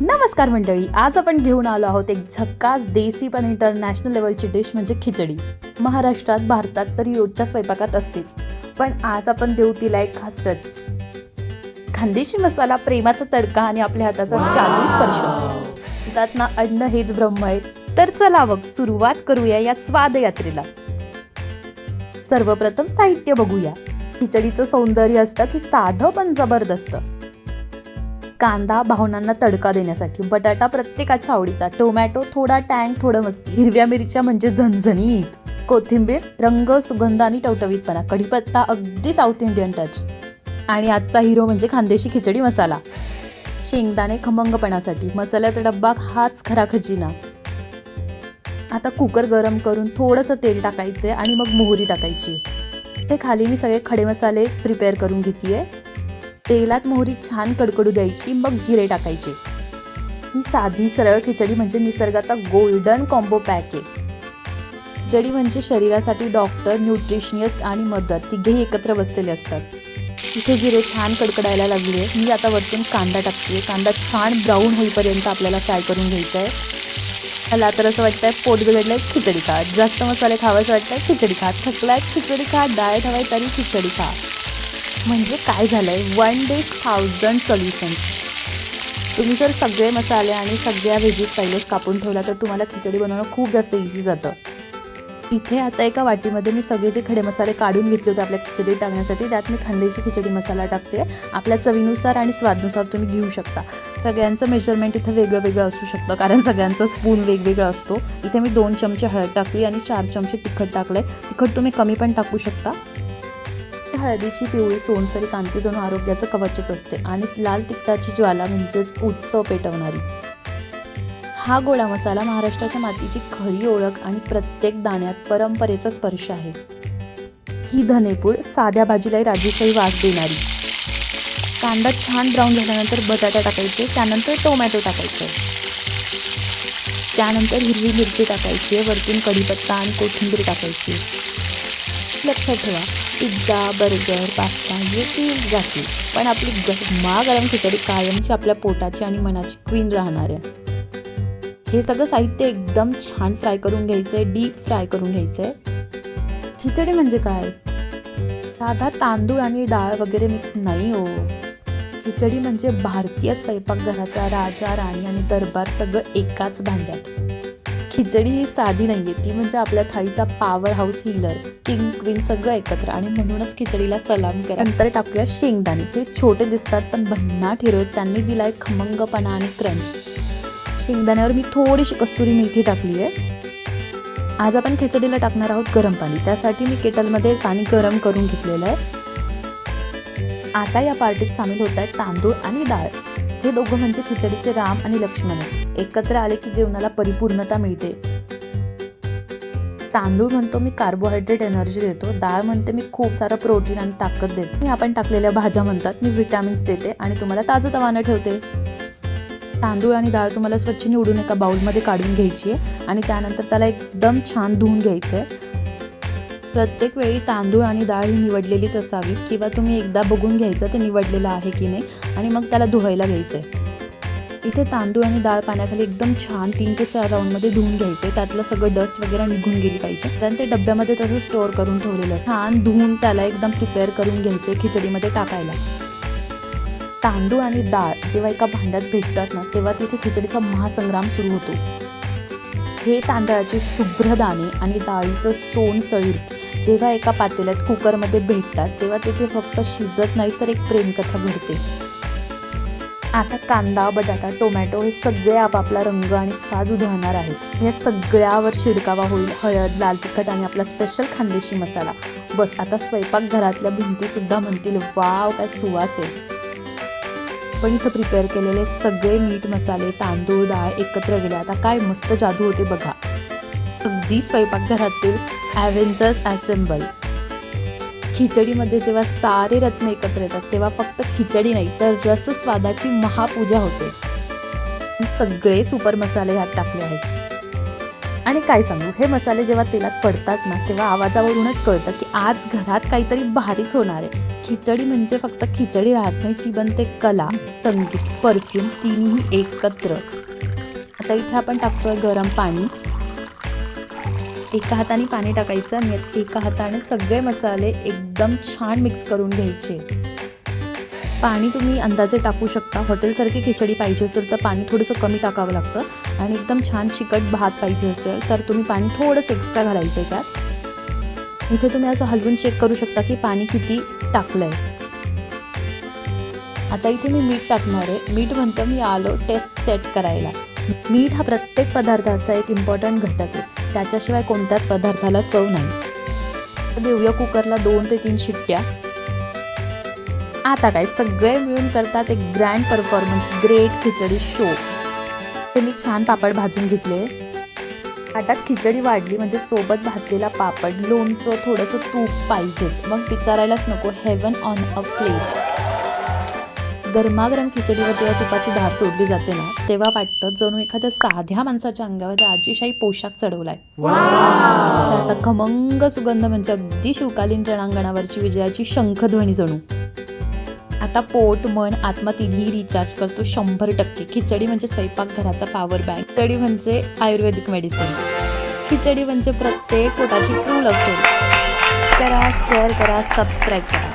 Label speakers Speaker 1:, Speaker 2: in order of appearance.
Speaker 1: नमस्कार मंडळी आज आपण घेऊन आलो आहोत एक झक्कास देसी पण इंटरनॅशनल लेवलची डिश म्हणजे खिचडी. महाराष्ट्रात भारतात तरी रोजच्या स्वयंपाकात असतेच. पण आज आपण देऊ तिला एक खास टच. खानदेशी मसाला प्रेमाचा तडका आणि आपल्या हाताचा जादू स्पर्श. त्यात ना अन्न हेच ब्रह्म आहेत. तर चला मग सुरुवात करूया या स्वाद यात्रेला. सर्वप्रथम साहित्य बघूया. खिचडीचं सौंदर्य असतं की साधं पण जबरदस्त. कांदा भावनांना तडका देण्यासाठी बटाटा प्रत्येकाच्या आवडीचा टोमॅटो थोडा टँग थोडं मस्ती हिरव्या मिरच्या म्हणजे झणझणीत कोथिंबीर रंग सुगंध आणि टवटवीतपणा कढीपत्ता अगदी साऊथ इंडियन टच आणि आजचा हिरो म्हणजे खानदेशी खिचडी मसाला. शेंगदाणे खमंगपणासाठी मसाल्याचा डब्बा हाच खरा खजिना. आता कुकर गरम करून थोडंसं तेल टाकायचं आणि मग मोहरी टाकायची. ते खाली मी सगळे खडे मसाले प्रिपेअर करून घेते तेलात मोहरी छान कडकडू द्यायची मग जिरे टाकायचे. ही साधी सरळ खिचडी म्हणजे निसर्गाचा गोल्डन कॉम्बो पॅक आहे. खिचडी म्हणजे शरीरासाठी डॉक्टर न्यूट्रिशनिस्ट आणि मदत तिघेही एकत्र बसलेले असतात. इथे जिरे छान कडकडायला लागले. मी आता वरतून कांदा टाकते. कांदा छान ब्राऊन होईपर्यंत आपल्याला फ्राय करून घ्यायचा आहे मला तर असं वाटतंय पोट बिघडलंय खिचडी खा. जास्त मसाले खावायचं वाटतंय खिचडी खा. थकलाय खिचडी खा. डाळ हवाय तरी खिचडी खा. म्हणजे काय झालं आहे वन डे थाउजंड सोल्युशन्स तुम्ही जर सगळे मसाले आणि सगळ्या व्हेजीज पहिलेच कापून ठेवला तर तुम्हाला खिचडी बनवणं खूप जास्त इझी जातं. इथे आता एका वाटीमध्ये मी सगळे जे खडे मसाले काढून घेतले होते आपल्या खिचडी टाकण्यासाठी त्यात मी खानदेशी खिचडी मसाला टाकते. आपल्या चवीनुसार आणि स्वादनुसार तुम्ही घेऊ शकता. सगळ्यांचं मेजरमेंट इथं वेगळं वेगळं असू शकतं कारण सगळ्यांचा स्पून वेगवेगळा असतो. इथे मी दोन चमचे हळद टाकली आणि चार चमचे तिखट टाकले तिखट तुम्ही कमी पण टाकू शकता. हळदीची पिवळी सोनसरी कांती जणू आरोग्याचं कवचच असते आणि लाल तिखटाची ज्वाला म्हणजेच उत्सव पेटवणारी. हा गोळा मसाला महाराष्ट्राच्या मातीची खरी ओळख आणि प्रत्येक दाण्यात परंपरेचा स्पर्श आहे. ही धनेपूड साध्या भाजीलाही राजेशाही वास देणारी. कांदा छान ब्राऊन झाल्यानंतर बटाटा टाकायचे त्यानंतर टोमॅटो टाकायचे. त्यानंतर हिरवी मिरची टाकायची वरतून कढीपत्ता आणि कोथिंबीर टाकायची. लक्षात ठेवा पिझ्झा बर्गर पास्ता हे ती जातील पण आपली गरमागरम खिचडी कायमची आपल्या पोटाची आणि मनाची क्वीन राहणार आहे. हे सगळं साहित्य एकदम छान फ्राय करून घ्यायचं आहे डीप फ्राय करून घ्यायचं आहे खिचडी म्हणजे काय? साधा तांदूळ आणि डाळ वगैरे मिक्स नाही हो. खिचडी म्हणजे भारतीय स्वयंपाकघराचा राजा राणी आणि दरबार सगळं एकाच भांड्यात. खिचडी ही साधी आहे ती म्हणजे आपल्या थाळीचा power house healer king queen सगळं एकत्र. आणि म्हणूनच खिचडीला सलाम करा. नंतर टाकूया शेंगदाणे. ते छोटे दिसतात पण भन्नाट हिरो त्यांनी दिलाय खमंगपणा आणि क्रंच शेंगदाण्यावर मी थोडीशी कस्तुरी मेथी टाकली आहे. आज आपण खिचडीला टाकणार आहोत गरम पाणी. त्यासाठी मी केटलमध्ये पाणी गरम करून घेतलेलं आहे. आता या पार्टीत सामील होत आहेत तांदूळ आणि डाळ. हे दोघं म्हणजे खिचडीचे राम आणि लक्ष्मण. एकत्र आले की जेवणाला परिपूर्णता मिळते. तांदूळ म्हणतो मी कार्बोहायड्रेट एनर्जी देतो. डाळ म्हणते मी खूप सारं प्रोटीन आणि ताकद देते. मी आपण टाकलेल्या भाज्या म्हणतात. मी विटॅमिन्स देते आणि तुम्हाला ताजं तवानं ठेवते. तांदूळ आणि डाळ तुम्हाला स्वच्छ निवडून एका बाउलमध्ये काढून घ्यायची आहे आणि त्यानंतर त्याला एकदम छान धुवून घ्यायचं आहे प्रत्येक वेळी तांदूळ आणि डाळ ही निवडलेलीच असावी किंवा तुम्ही एकदा बघून घ्यायचं ते निवडलेलं आहे की नाही आणि मग त्याला धुवायला घ्यायचं आहे इथे तांदूळ आणि डाळ पाण्याखाली एकदम छान तीन ते चार राऊंडमध्ये धुवून घ्यायचं त्यातलं सगळं डस्ट वगैरे निघून गेली पाहिजे. कारण ते डब्यामध्ये तसं स्टोअर करून ठेवलेलं छान धुवून त्याला एकदम प्रिपेअर करून घ्यायचं खिचडीमध्ये टाकायला. तांदूळ आणि डाळ जेव्हा एका भांड्यात भेटतात ना तेव्हा तिथे खिचडीचा महासंग्राम सुरू होतो. हे तांदळाचे शुभ्र दाणे आणि डाळीचं सोन सळीर जेव्हा एका पातेल्यात कुकरमध्ये भेटतात तेव्हा तिथे फक्त शिजत नाही तर एक प्रेमकथा घडते. आता कांदा बटाटा टोमॅटो हे सगळे आपापला रंग आणि स्वाद उधळणार आहेत. या सगळ्यावर शिडकावा होईल हळद लाल तिखट आणि आपला स्पेशल खानदेशी मसाला. बस आता स्वयंपाक घरातल्या भिंतीसुद्धा म्हणतील वाव काय सुवास आहे. पण इथं प्रिपेअर केलेले सगळे मीठ मसाले तांदूळ डाळ एकत्र गेले आता काय मस्त जादू होते बघा. अगदी स्वयंपाकघरातील ॲव्हेंजर्स ॲसेंबल खिचडीमध्ये जेव्हा सारे रत्न एकत्र येतात तेव्हा फक्त खिचडी नाही तर रस स्वादाची महापूजा होते. सगळे सुपर मसाले ह्यात टाकले आहेत. आणि काय सांगू हे मसाले जेव्हा तेलात पडतात ना तेव्हा आवाजावरूनच कळतं की आज घरात काहीतरी भारीच होणार आहे. खिचडी म्हणजे फक्त खिचडी राहत नाही ती बनते कला संगीत परफ्यूम तिन्ही एकत्र. आता इथे आपण टाकतोय गरम पाणी. एका हाताने पाणी टाकायचं आणि एका हाताने सगळे मसाले एकदम छान मिक्स करून घ्यायचे. पाणी तुम्ही अंदाजे टाकू शकता. हॉटेलसारखी खिचडी पाहिजे असेल तर पाणी थोडंसं कमी टाकावं लागतं. आणि एकदम छान चिकट भात पाहिजे असेल तर तुम्ही पाणी थोडंसं एक्स्ट्रा घालायचं त्यात इथे तुम्ही असं हलवून चेक करू शकता की पाणी किती टाकलं आहे आता इथे मी मीठ टाकणार आहे. मीठ म्हणतं मी आलो टेस्ट सेट करायला. मीठ हा प्रत्येक पदार्थाचा एक इम्पॉर्टंट घटक आहे. त्याच्याशिवाय कोणत्याच पदार्थाला चव नाही. देऊया कुकरला दोन ते तीन शिट्ट्या. आता काय सगळे मिळून करतात एक grand performance great khichdi show ते मी छान पापड भाजून घेतले. ताटात खिचडी वाढली म्हणजे सोबत भाजलेला पापड लोणचं थोडंसं तूप पाहिजेच. मग विचारायलाच नको हेवन ऑन अ प्लेट गरमागरम खिचडीवर जेव्हा तुपाची धार सोडली जाते ना तेव्हा वाटतं जणू एखाद्या साध्या माणसाच्या अंगावर राजेशाही पोशाख चढवलाय. त्याचा खमंग सुगंध म्हणजे अगदी शिवकालीन रणांगणावरची विजयाची शंखध्वनी जणू. आता पोट मन आत्मा तिन्ही रिचार्ज करतो शंभर टक्के. खिचडी म्हणजे स्वयंपाकघराचा पॉवर बँक खिचडी म्हणजे आयुर्वेदिक मेडिसिन खिचडी म्हणजे प्रत्येक पोटाची टूल असते. करा शेअर करा सबस्क्राईब करा.